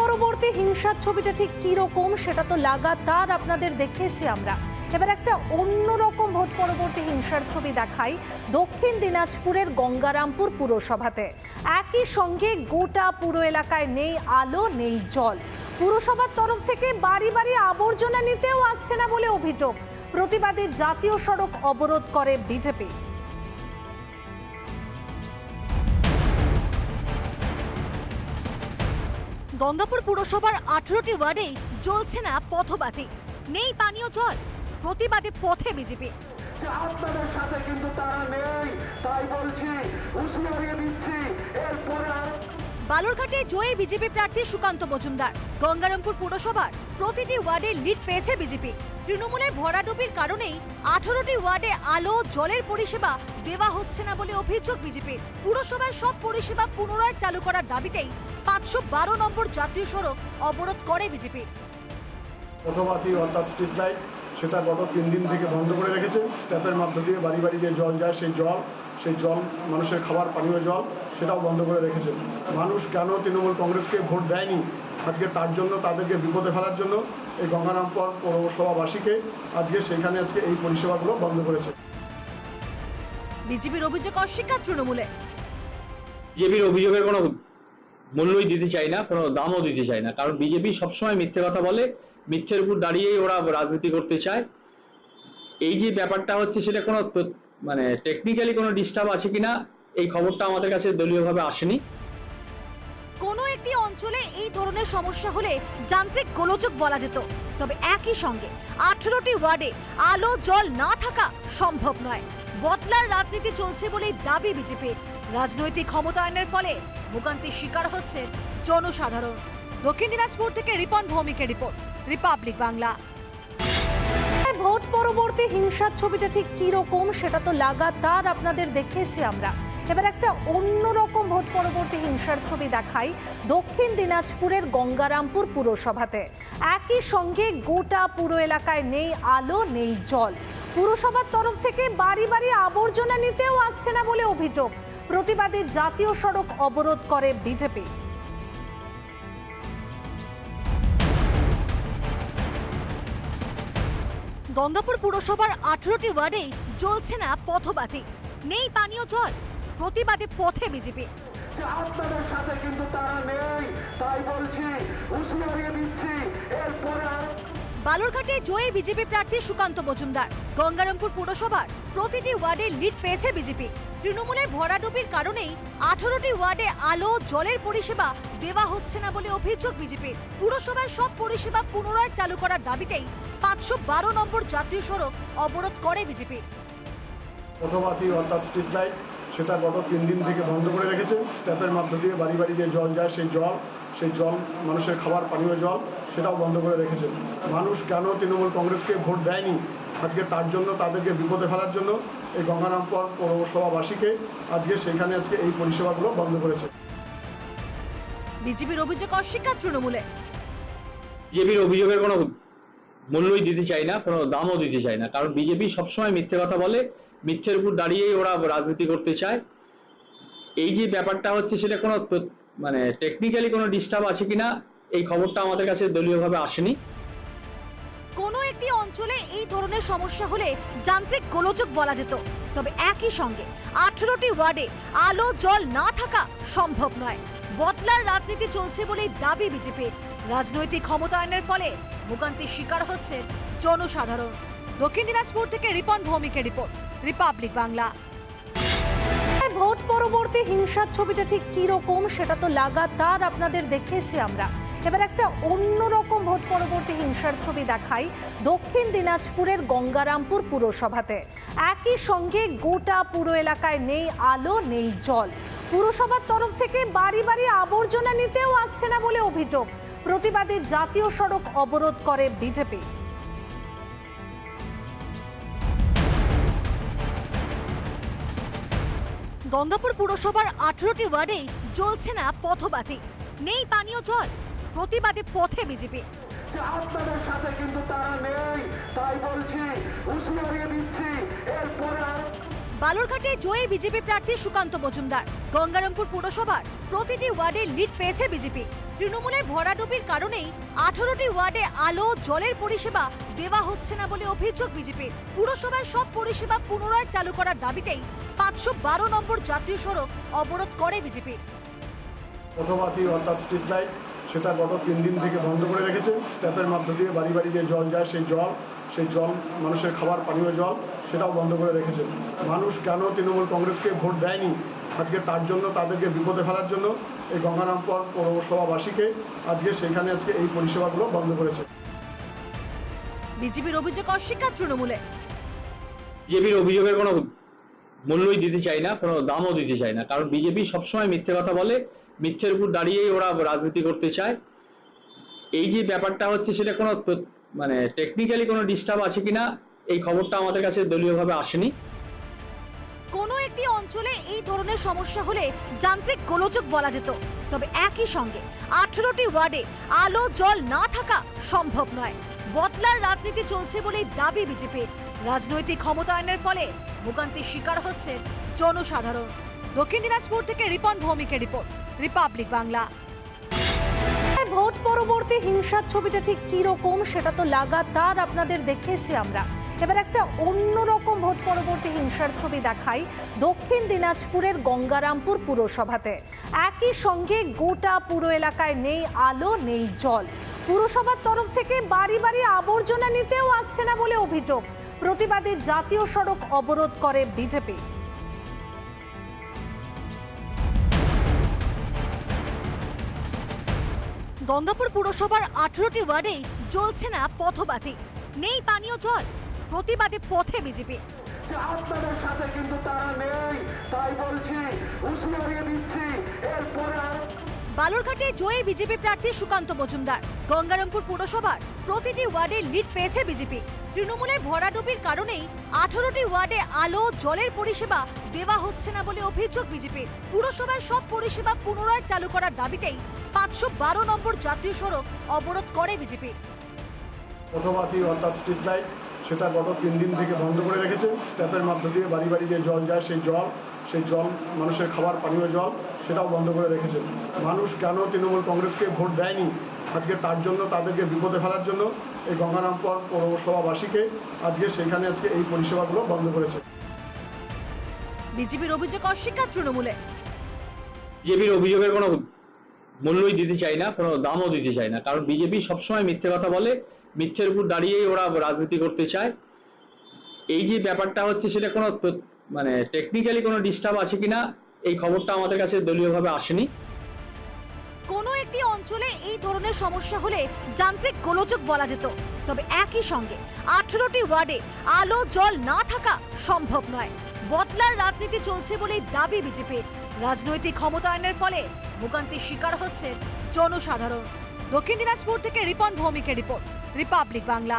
পরবর্তী হিংসার ছবিটা ঠিক কি রকম সেটা তো লাগাতার আপনাদের দেখিয়েছি আমরা। এবার একটা অন্যরকম ভোট পরবর্তী হিংসার ছবি দেখাই দক্ষিণ দিনাজপুরের গঙ্গারামপুর পুরসভাতে। একই সঙ্গে গোটা পুরো এলাকায় নেই আলো, নেই জল। পুরসভার তরফ থেকে বাড়ি বাড়ি আবর্জনা নিতেও আসছে না বলে অভিযোগ। প্রতিবাদী জাতীয় সড়ক অবরোধ করে বিজেপি। গঙ্গাপুর পুরসভার আঠেরোটি ওয়ার্ডেই জ্বলছে না পথবাতি। নেই পানীয় জল, প্রতিবাদে পথে বিজেপি। আপনাদের সাথে কিন্তু তারা নেই, তাই বলছি দিচ্ছি, এরপরে বালুরঘাটে জয়ী বিজেপি প্রার্থী সুকান্ত মজুমদার। গঙ্গারামপুর পুরসভার প্রতিটি ওয়ার্ডে লিড পেয়েছে বিজেপি। তৃণমূলের ভরাডুবির কারণেই আঠারোটি ওয়ার্ডে আলো, জলের পরিষেবা দেওয়া হচ্ছে না বলে অভিযোগ বিজেপির পুরসভায় সব পরিষেবা পুনরায় চালু করার দাবিতেই পাঁচশো বারো নম্বর জাতীয় সড়ক অবরোধ করে বিজেপি। সেটা গত তিন দিন থেকে বন্ধ করে রেখেছে। ট্যাপের মধ্য দিয়ে বাড়ি বাড়ি যে জল যায়, সেই জল সেই জল, মানুষের খাবার, পানীয় জল সেটাও বন্ধ করে রেখেছে। মানুষ কেন তৃণমূল কংগ্রেসকে ভোট দেয়নি? আজকে তার জন্য তাদেরকে বিপদে ফেলার জন্য এই গঙ্গারামপুর পৌরসভাবাসীকে আজকে সেখানে আজকে এই পরিষেবাগুলো বন্ধ করেছে। বিজেপির অভিযোগ অস্বীকার তৃণমূলে বিজেপির অভিযোগের কোনো মূল্যই দিতে চাই না কোনো দামও দিতে চাই না। কারণ বিজেপি সবসময় মিথ্যে কথা বলে মিথ্যের উপর দাঁড়িয়েই ওরা রাজনীতি করতে চায়। এই যে ব্যাপারটা হচ্ছে সেটা কোনো মানে টেকনিক্যালি কোনো ডিস্টার্ব আছে কিনা এই খবরটা আমাদের কাছে দলীয়ভাবে আসেনি। কোনো একটি অঞ্চলে এই ধরনের সমস্যা হলে যান্ত্রিক গোলযোগ বলা যেত। তবে একই সঙ্গে আঠেরোটি ওয়ার্ডে আলো জল না থাকা সম্ভব নয়। বদলার রাজনীতি চলছে বলেই দাবি বিজেপির রাজনৈতিক ক্ষমতায়নের ফলে ভোগান্তির শিকার হচ্ছে জনসাধারণ। দক্ষিণ দিনাজপুর থেকে রিপন ভৌমিকের রিপোর্ট রিপাবলিক বাংলা। ভোট পরবর্তী হিংসার ছবিটা ঠিক কি রকম সেটা তো লাগাতার আপনাদের দেখেছি আমরা। এবার একটা অন্যরকম ভোট পরবর্তী হিংসার ছবি দেখাই দক্ষিণ দিনাজপুরের গঙ্গারামপুর পুরসভাতে। একই সঙ্গে গোটা পুরো এলাকায় নেই আলো, নেই জল। পুরসভার তরফ থেকে বাড়ি বাড়ি আবর্জনা নিতেও আসছে না বলে অভিযোগ। প্রতিবাদে জাতীয় সড়ক অবরোধ করে বিজেপি। গঙ্গাপুর পুরসভার আঠেরোটি ওয়ার্ডেই জ্বলছে না পথবাতি। নেই পানীয় জল। প্রতিবাদে পথে বিজেপি। আপনাদের সাথে কিন্তু তারা নেই তাই বলছি দিচ্ছি। এরপরে বালুরঘাটে জয়ী বিজেপি প্রার্থী সুকান্ত মজুমদার। গঙ্গারামপুর পুরসভার প্রতিটি ওয়ার্ডে লিড পেয়েছে বিজেপি। তৃণমূলের ভরাডুবির কারণেই আঠারোটি ওয়ার্ডে আলো জলের পরিষেবা দেওয়া হচ্ছে না বলে অভিযোগ বিজেপির। পুরসভার সব পরিষেবা পুনরায় চালু করার দাবিতেই পাঁচশো বারো নম্বর জাতীয় সড়ক অবরোধ করে বিজেপি। অর্থাৎ স্ট্রিট লাইট সেটা গত তিন দিন থেকে বন্ধ করে রেখেছে। ট্যাপের মধ্য দিয়ে বাড়ি বাড়ি যে জল যায় সেই জল সেই জল মানুষের খাবার পানীয় জল সেটাও বন্ধ করে রেখেছে। মানুষ কেন তৃণমূল কংগ্রেসকে ভোট দেয়নি? আজকে তার জন্য তাদেরকে বিপদে ফেলার জন্য এই গঙ্গারামপুর পৌরসভাবাসীকে আজকে সেখানে আজকে এই পরিষেবাগুলো বন্ধ করেছে। বিজেপির অভিযোগ অস্বীকার তৃণমূলে বিজেপির অভিযোগের কোনো মূল্যই দিতে চাই না কোনো দামও দিতে চাই না। কারণ বিজেপি সবসময় মিথ্যে কথা বলে মিথ্যের উপর দাঁড়িয়েই ওরা রাজনীতি করতে চায়। এই যে ব্যাপারটা হচ্ছে, সেটা কোনো মানে টেকনিক্যালি কোনো ডিস্টার্ব আছে কিনা, এই খবরটা আমাদের কাছে দলীয়ভাবে আসেনি। কোনো একটি অঞ্চলে এই ধরনের সমস্যা হলে যান্ত্রিক গোলযোগ বলা যেত। তবে একই সঙ্গে আঠেরোটি ওয়ার্ডে আলো, জল না থাকা সম্ভব নয়। বদলার রাজনীতি চলছে বলেই দাবি বিজেপির রাজনৈতিক ক্ষমতায়নের ফলে ভোগান্তির শিকার হচ্ছে জনসাধারণ। দক্ষিণ দিনাজপুর থেকে রিপন ভৌমিকের রিপোর্ট। রিপাবলিক বাংলা ভোট পরবর্তী হিংসার ছবিটা ঠিক কি রকম সেটা তো লাগাতার আপনাদের দেখিয়েছি আমরা। এবার একটা অন্যরকম ভোট পরবর্তী হিংসার ছবি দেখাই দক্ষিণ দিনাজপুরের গঙ্গারামপুর পুরসভাতে। একই সঙ্গে গোটা পুরো এলাকায় নেই আলো, নেই জল। পুরসভার তরফ থেকে বাড়ি বাড়ি আবর্জনা নিতেও আসছে না বলে অভিযোগ। প্রতিবাদী জাতীয় সড়ক অবরোধ করে বিজেপি। গঙ্গাপুর পুরসভার আঠেরোটি ওয়ার্ডেই জ্বলছে না পথবাতি। নেই পানীয় জল, প্রতিবাদে পথে বিজেপি। সাথে কিন্তু তারা নেই, তাই বলছি দিচ্ছি, এরপরে বালুরঘাটে জয়ী বিজেপি প্রার্থী সুকান্ত মজুমদার। গঙ্গারামপুর পুরসভার প্রতিটি ওয়ার্ডে লিড পেয়েছে বিজেপি। তৃণমূলের ভরাডুবির কারণেই আঠারোটি ওয়ার্ডে আলো, জলের পরিষেবা দেওয়া হচ্ছে না বলে অভিযোগ বিজেপির পুরসভায় সব পরিষেবা পুনরায় চালু করার দাবিতেই পাঁচশো বারো নম্বর জাতীয় সড়ক অবরোধ করে বিজেপি সেটা গত তিন দিন থেকে বন্ধ করে রেখেছে। ট্যাপের মাধ্য দিয়ে বাড়ি বাড়ি যে জল যায়, সেই জল সেই জল, মানুষের খাবার, পানীয় জল সেটাও বন্ধ করে রেখেছে। মানুষ কেন তৃণমূল কংগ্রেসকে ভোট দেয়নি? আজকে তার জন্য তাদেরকে বিপদে ফেলার জন্য এই গঙ্গারামপুর পৌরসভাবাসীকে আজকে সেখানে আজকে এই পরিষেবাগুলো বন্ধ করেছে। বিজেপির অভিযোগ অস্বীকার তৃণমূলে। বিজেপির অভিযোগের কোনো মূল্যই দিতে চাই না কোনো দামও দিতে চাই না। কারণ বিজেপি সবসময় মিথ্যে কথা বলে মিথ্যের উপর দাঁড়িয়েই ওরা রাজনীতি করতে চায়। এই যে ব্যাপারটা হচ্ছে সেটা কোনো মানে টেকনিক্যালি কোনো ডিস্টার্ব আছে কিনা এই খবরটা আমাদের কাছে দলীয়ভাবে আসেনি। কোনো একটি অঞ্চলে এই ধরনের সমস্যা হলে যান্ত্রিক গোলযোগ বলা যেত। তবে একই সঙ্গে আঠেরোটি ওয়ার্ডে আলো জল না থাকা সম্ভব নয়। বদলার রাজনীতি চলছে বলেই দাবি বিজেপির রাজনৈতিক ক্ষমতায়নের ফলে ভোগান্তির শিকার হচ্ছে জনসাধারণ। দক্ষিণ দিনাজপুর থেকে রিপন ভৌমিকের রিপোর্ট রিপাবলিক বাংলা। ভোট পরবর্তী হিংসার ছবিটা ঠিক কি রকম সেটা তো লাগাতার আপনাদের দেখিয়েছি আমরা। এবার একটা অন্যরকম ভোট পরবর্তী হিংসার ছবি দেখাই দক্ষিণ দিনাজপুরের গঙ্গারামপুর পুরসভাতে। একই সঙ্গে গোটা পুরো এলাকায় নেই আলো, নেই জল। পুরসভার তরফ থেকে বাড়ি বাড়ি আবর্জনা নিতেও আসছে না বলে অভিযোগ। প্রতিবাদে জাতীয় সড়ক অবরোধ করে বিজেপি। গঙ্গাপুর পুরসভার আঠেরোটি ওয়ার্ডেই জ্বলছে না পথবাতি নেই পানীয় জল। প্রতিবাদে পথে বিজেপি। আপনাদের সাথে কিন্তু তারা নেই তাই বলছি দিচ্ছি। এরপরে বালুরঘাটে জয়ী বিজেপি প্রার্থী সুকান্ত মজুমদার। গঙ্গারামপুর পুরসভার প্রতিটি ওয়ার্ডে লিড পেয়েছে বিজেপি। তৃণমূলের ভরাডুবির কারণেই আঠারোটি ওয়ার্ডে আলো জলের পরিষেবা দেওয়া হচ্ছে না বলে অভিযোগ বিজেপির। পুরসভার সব পরিষেবা পুনরায় চালু করার দাবিতেই পাঁচশো বারো নম্বর জাতীয় সড়ক অবরোধ করে বিজেপি। অর্থাৎ স্ট্রিট লাইট সেটা গত তিন দিন থেকে বন্ধ করে রেখেছে। ট্যাপের মাধ্য দিয়ে বাড়ি বাড়ি যে জল যায় সেই জল সেই জল মানুষের খাবার পানীয় জল সেটাও বন্ধ করে রেখেছে। মানুষ কেন তৃণমূল কংগ্রেসকে ভোট দেয়নি? আজকে তার জন্য তাদেরকে বিপদে ফেলার জন্য এই গঙ্গারামপুর পৌরসভাবাসীকে আজকে সেখানে আজকে এই পরিষেবাগুলো বন্ধ করেছে। বিজেপির অভিযোগ অস্বীকার তৃণমূলে বিজেপির অভিযোগের কোনো মূল্যই দিতে চাই না কোনো দামও দিতে চাই না কারণ বিজেপি সবসময় মিথ্যে কথা বলে মিথ্যের উপর দাঁড়িয়েই ওরা রাজনীতি করতে চায়। এই যে ব্যাপারটা হচ্ছে, সেটা কোনো মানে টেকনিক্যালি কোনো ডিস্টার্ব আছে কিনা, এই খবরটা আমাদের কাছে দলীয়ভাবে আসেনি। কোনো একটি অঞ্চলে এই ধরনের সমস্যা হলে যান্ত্রিক গোলযোগ বলা যেত। তবে একই সঙ্গে আঠেরোটি ওয়ার্ডে আলো, জল না থাকা সম্ভব নয়। বদলার রাজনীতি চলছে বলেই দাবি বিজেপির রাজনৈতিক ক্ষমতায়নের ফলে ভোগান্তির শিকার হচ্ছে জনসাধারণ। দক্ষিণ দিনাজপুর থেকে রিপন ভৌমিকের রিপোর্ট। রিপাবলিক বাংলা